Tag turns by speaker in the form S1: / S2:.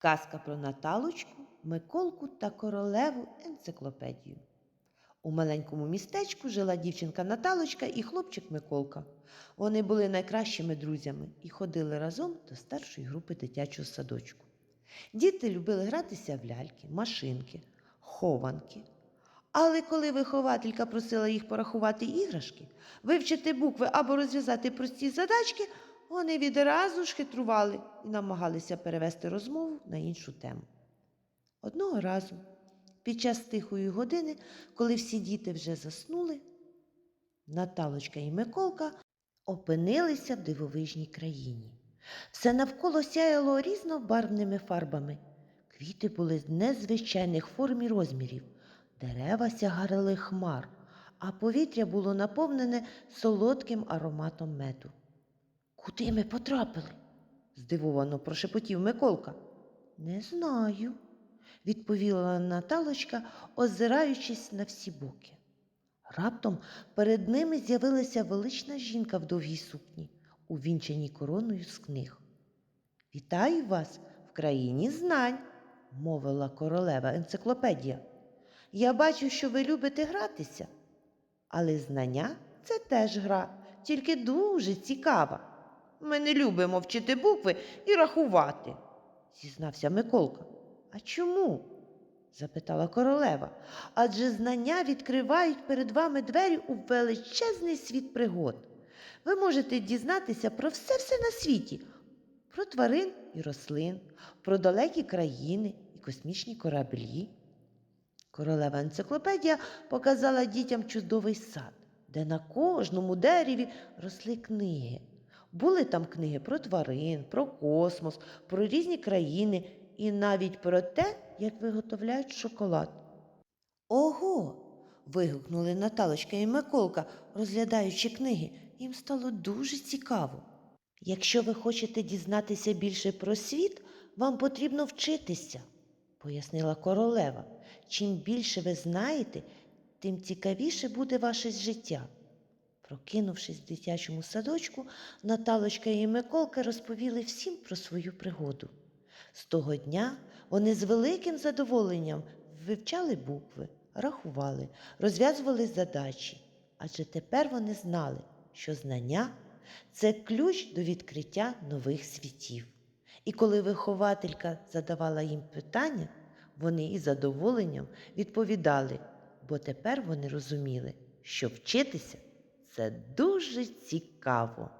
S1: Казка про Наталочку, Миколку та королеву енциклопедію. У маленькому містечку жила дівчинка Наталочка і хлопчик Миколка. Вони були найкращими друзями і ходили разом до старшої групи дитячого садочку. Діти любили гратися в ляльки, машинки, хованки. Але коли вихователька просила їх порахувати іграшки, вивчити букви або розв'язати прості задачки, вони відразу ж хитрували і намагалися перевести розмову на іншу тему. Одного разу, під час тихої години, коли всі діти вже заснули, Наталочка і Миколка опинилися в дивовижній країні. Все навколо сяяло різнобарвними фарбами. Квіти були з незвичайних форм і розмірів, дерева сягали хмар, а повітря було наповнене солодким ароматом меду. Куди ми потрапили? здивовано прошепотів Миколка. Не знаю, відповіла Наталочка, озираючись на всі боки. Раптом перед ними з'явилася велична жінка в довгій сукні, увінчаній короною з книг. Вітаю вас в країні знань, мовила королева енциклопедія. Я бачу, що ви любите гратися, але знання це теж гра, тільки дуже цікава. Ми не любимо вчити букви і рахувати, зізнався Миколка. А чому? запитала королева. Адже знання відкривають перед вами двері у величезний світ пригод. Ви можете дізнатися про все все на світі, про тварин і рослин, про далекі країни і космічні кораблі. Королева енциклопедія показала дітям чудовий сад, де на кожному дереві росли книги. Були там книги про тварин, про космос, про різні країни і навіть про те, як виготовляють шоколад. Ого. вигукнули Наталочка і Миколка, розглядаючи книги. Їм стало дуже цікаво. Якщо ви хочете дізнатися більше про світ, вам потрібно вчитися, пояснила королева. Чим більше ви знаєте, тим цікавіше буде ваше життя. Прокинувшись в дитячому садочку, Наталочка і Миколка розповіли всім про свою пригоду. З того дня вони з великим задоволенням вивчали букви, рахували, розв'язували задачі, адже тепер вони знали, що знання це ключ до відкриття нових світів. І коли вихователька задавала їм питання, вони із задоволенням відповідали, бо тепер вони розуміли, що вчитися це дуже цікаво.